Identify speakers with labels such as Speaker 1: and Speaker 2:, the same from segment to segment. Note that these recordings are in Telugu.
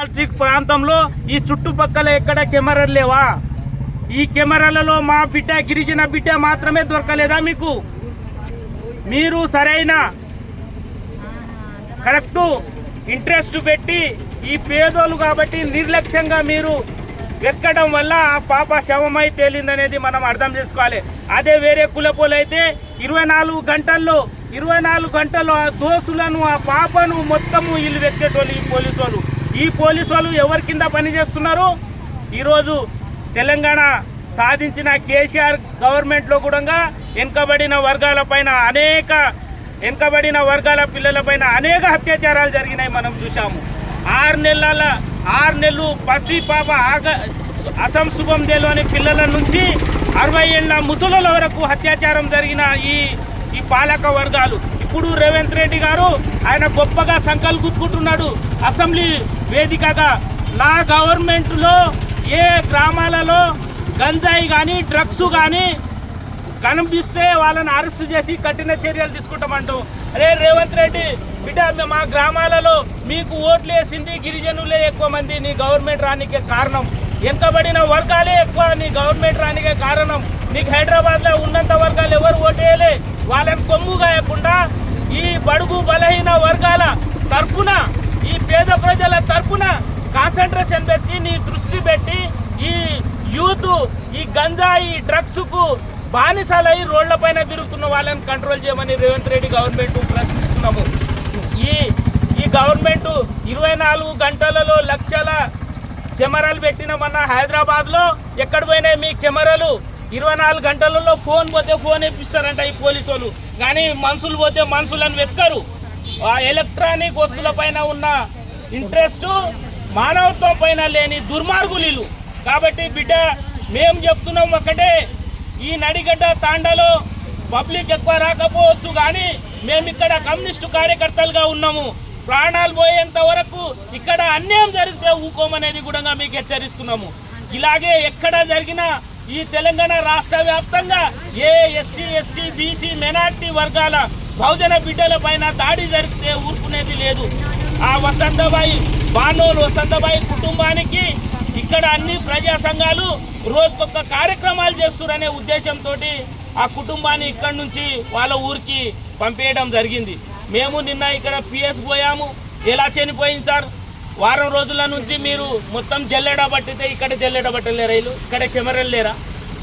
Speaker 1: ఆర్జిక్ ప్రాంతంలో ఈ చుట్టుపక్కల ఎక్కడ కెమెరాలు లేవా? ఈ కెమెరాలలో మా బిడ్డ గిరిజన బిడ్డ మాత్రమే దొరకలేదా మీకు? మీరు సరైన కరెక్ట్ ఇంట్రెస్ట్ పెట్టి ఈ పేదోళ్ళు కాబట్టి నిర్లక్ష్యంగా మీరు వెతకడం వల్ల ఆ పాప శవమై తేలిందనేది మనం అర్థం చేసుకోవాలి. అదే వేరే కులపోలు అయితే ఇరవై నాలుగు గంటల్లో ఇరవై నాలుగు గంటల్లో ఆ దోసులను ఆ పాపను మొత్తము వీళ్ళు వెతికేటోళ్ళు ఈ పోలీసు వాళ్ళు ఈ పోలీసు వాళ్ళు ఎవరి కింద పనిచేస్తున్నారు ఈరోజు తెలంగాణ సాధించిన కేసీఆర్ గవర్నమెంట్లో కూడా వెనుకబడిన వర్గాల పైన అనేక వెనుకబడిన వర్గాల పిల్లలపైన అనేక అత్యాచారాలు జరిగినాయి మనం చూసాము ఆరు నెలల ఆరు నెలలు పసి పాప ఆగ అసం సుగందేలోని పిల్లల నుంచి అరవై ఏళ్ళ ముసలుల వరకు అత్యాచారం జరిగిన ఈ ఈ పాలక వర్గాలు. ఇప్పుడు రేవంత్ రెడ్డి గారు ఆయన గొప్పగా సంకల్ అసెంబ్లీ వేదికగా నా గవర్నమెంట్లో ఏ గ్రామాలలో గంజాయి కానీ డ్రగ్స్ కానీ కనిపిస్తే వాళ్ళని అరెస్ట్ చేసి కఠిన చర్యలు తీసుకుంటామంటూ. అరే రేవంత్ రెడ్డి బిడ్డ మా గ్రామాలలో మీకు ఓట్లు వేసింది గిరిజనులే ఎక్కువ మంది నీ గవర్నమెంట్ రానికే కారణం. వెనుకబడిన వర్గాలే ఎక్కువ నీ గవర్నమెంట్ రానికే కారణం. నీకు హైదరాబాద్లో ఉన్నంత వర్గాలు ఎవరు ఓటేయలే వాళ్ళని కొమ్ము గాయకుండా ఈ బడుగు బలహీన వర్గాల తరపున ఈ పేద ప్రజల తరపున కాన్సన్ట్రేషన్ పెట్టి నీ దృష్టి పెట్టి ఈ యూత్ ఈ గంజాయి డ్రగ్స్కు బానిసలై రోడ్లపైన తిరుగుతున్న వాళ్ళని కంట్రోల్ చేయమని రేవంత్ రెడ్డి గవర్నమెంట్ ప్రశ్నిస్తున్నాము. ఈ ఈ గవర్నమెంట్ ఇరవై నాలుగు గంటలలో లక్షల కెమెరాలు పెట్టిన మన హైదరాబాద్లో ఎక్కడ పోయినాయి మీ కెమెరాలు? ఇరవై నాలుగు గంటలలో ఫోన్ పోతే ఫోన్ ఇప్పిస్తారంట ఈ పోలీసు వాళ్ళు కానీ మనుషులు పోతే మనుషులను వెతకరు. ఆ ఎలక్ట్రానిక్ వస్తువుల పైన ఉన్న ఇంట్రెస్ట్ మానవత్వం పైన లేని దుర్మార్గులు కాబట్టి బిడ్డ మేము చెప్తున్నాం ఒకటే ఈ నడిగడ్డ తాండలో పబ్లిక్ ఎక్కువ రాకపోవచ్చు కానీ మేము ఇక్కడ కమ్యూనిస్టు కార్యకర్తలుగా ఉన్నాము. ప్రాణాలు పోయేంత వరకు ఇక్కడ అన్యాయం జరిగితే ఊకోమనేది కూడా మీకు హెచ్చరిస్తున్నాము. ఇలాగే ఎక్కడ జరిగినా ఈ తెలంగాణ రాష్ట్ర వ్యాప్తంగా ఏ ఎస్సీ ఎస్టీ బీసీ మైనార్టీ వర్గాల బహుజన బిడ్డల పైన దాడి జరిగితే ఊరుకునేది లేదు. ఆ వసంతబాయి బానోలు వసంతబాయి కుటుంబానికి ఇక్కడ అన్ని ప్రజా సంఘాలు రోజుకొక కార్యక్రమాలు చేస్తున్నారనే ఉద్దేశంతో ఆ కుటుంబాన్ని ఇక్కడ నుంచి వాళ్ళ ఊరికి పంపేయడం జరిగింది. మేము నిన్న ఇక్కడ పిఎస్ పోయాము. ఎలా చనిపోయింది సార్? వారం రోజుల నుంచి మీరు మొత్తం జల్లెడ పట్టితే ఇక్కడ జల్లెడ పట్టలేరా వీళ్ళు ఇక్కడ కెమెరాలు లేరా?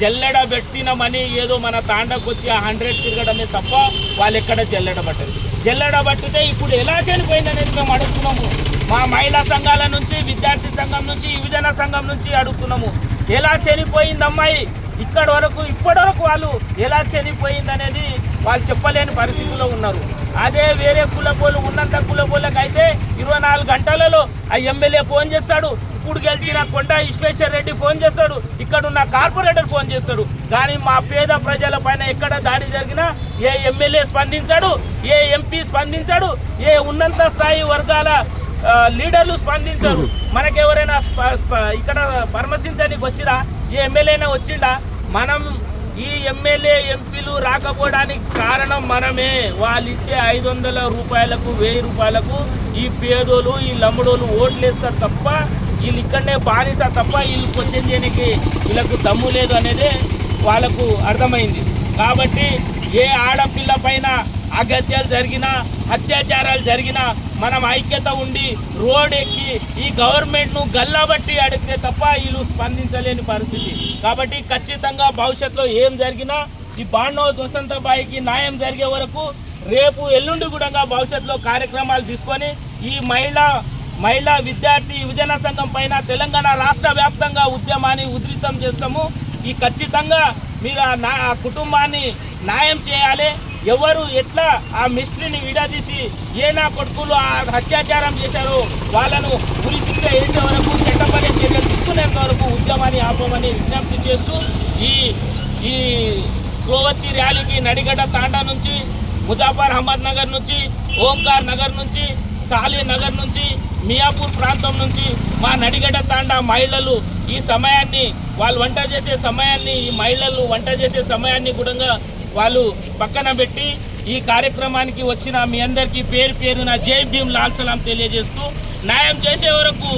Speaker 1: జల్లెడ పెట్టిన మనీ ఏదో మన తాండకు వచ్చి ఆ హండ్రెడ్ తిరగడమే తప్ప వాళ్ళు ఎక్కడ జల్లెడ పట్టరు. జల్లెడ పట్టితే ఇప్పుడు ఎలా చనిపోయింది అనేది మేము అడుగుతున్నాము. మా మహిళా సంఘాల నుంచి విద్యార్థి సంఘం నుంచి యువజన సంఘం నుంచి అడుగుతున్నాము. ఎలా చనిపోయింది అమ్మాయి ఇక్కడ వరకు ఇప్పటి వరకు వాళ్ళు ఎలా చనిపోయింది అనేది వాళ్ళు చెప్పలేని పరిస్థితిలో ఉన్నారు. అదే వేరే కులపోలు ఉన్నంత కులపోలకు అయితే ఇరవై నాలుగు గంటలలో ఆ ఎమ్మెల్యే ఫోన్ చేస్తాడు. ఇప్పుడు గెలిచిన కొండ విశ్వేశ్వర రెడ్డి ఫోన్ చేస్తాడు. ఇక్కడున్న కార్పొరేటర్ ఫోన్ చేస్తాడు. కానీ మా పేద ప్రజల పైన ఎక్కడ దాడి జరిగినా ఏ ఎమ్మెల్యే స్పందించాడు ఏ ఎంపీ స్పందించాడు ఏ ఉన్నత స్థాయి వర్గాల లీడర్లు స్పందించారు. మనకెవరైనా స్ప- ఇక్కడ పరామర్శించడానికి వచ్చిరా? ఏ ఎమ్మెల్యేనా వచ్చిండా? మనం ఈ ఎమ్మెల్యే ఎంపీలు రాకపోవడానికి కారణం మనమే. వాళ్ళు ఇచ్చే ఐదు వందల రూపాయలకు వెయ్యి రూపాయలకు ఈ పేదోలు ఈ లమ్ముడోలు ఓట్లేస్తారు తప్ప వీళ్ళు ఇక్కడనే బానిస్తారు తప్ప వీళ్ళు క్వశ్చన్ చేయడానికి వీళ్ళకు దమ్ము లేదు అనేది వాళ్ళకు అర్థమైంది. కాబట్టి ఏ ఆడపిల్ల పైన అగత్యాలు జరిగినా అత్యాచారాలు జరిగినా మనం ఐక్యత ఉండి రోడ్ ఎక్కి ఈ గవర్నమెంట్ను గల్లబట్టి అడిగితే తప్ప వీళ్ళు స్పందించలేని పరిస్థితి. కాబట్టి ఖచ్చితంగా భవిష్యత్తులో ఏం జరిగినా ఈ బాండో వసంతబాయికి న్యాయం జరిగే వరకు రేపు ఎల్లుండి కూడా భవిష్యత్తులో కార్యక్రమాలు తీసుకొని ఈ మహిళా మహిళా విద్యార్థి యువజన సంఘం పైన తెలంగాణ రాష్ట్ర వ్యాప్తంగా ఉద్యమాన్ని ఉధృతం చేస్తాము. ఈ ఖచ్చితంగా మీరు ఆ నా ఆ కుటుంబాన్ని న్యాయం చేయాలి. ఎవరు ఎట్లా ఆ మిస్త్రిని విడదీసి ఏ నా కొడుకులు ఆ అత్యాచారం చేశారో వాళ్ళను ఉరి శిక్ష వేసే వరకు చట్టపర చర్యలు తీసుకునేంత వరకు ఉద్యమాన్ని ఆపమని విజ్ఞప్తి చేస్తూ ఈ ఈ గోవత్తి ర్యాలీకి నడిగడ్డ తాండా నుంచి ముజాఫర్ అహ్మద్ నగర్ నుంచి ఓంకార్ నగర్ నుంచి స్టాలిన్ నగర్ నుంచి మియాపూర్ ప్రాంతం నుంచి మా నడిగడ్డ తాండా మహిళలు ఈ సమయాన్ని వాళ్ళు వంట చేసే సమయాన్ని ఈ మహిళలు వంట చేసే సమయాన్ని కూడా వాళ్ళు పక్కన పెట్టి ఈ కార్యక్రమానికి వచ్చిన మీ అందరికీ పేరు పేరున జై భీమ్ లాల్సలాం తెలియజేస్తూ న్యాయం చేసే వరకు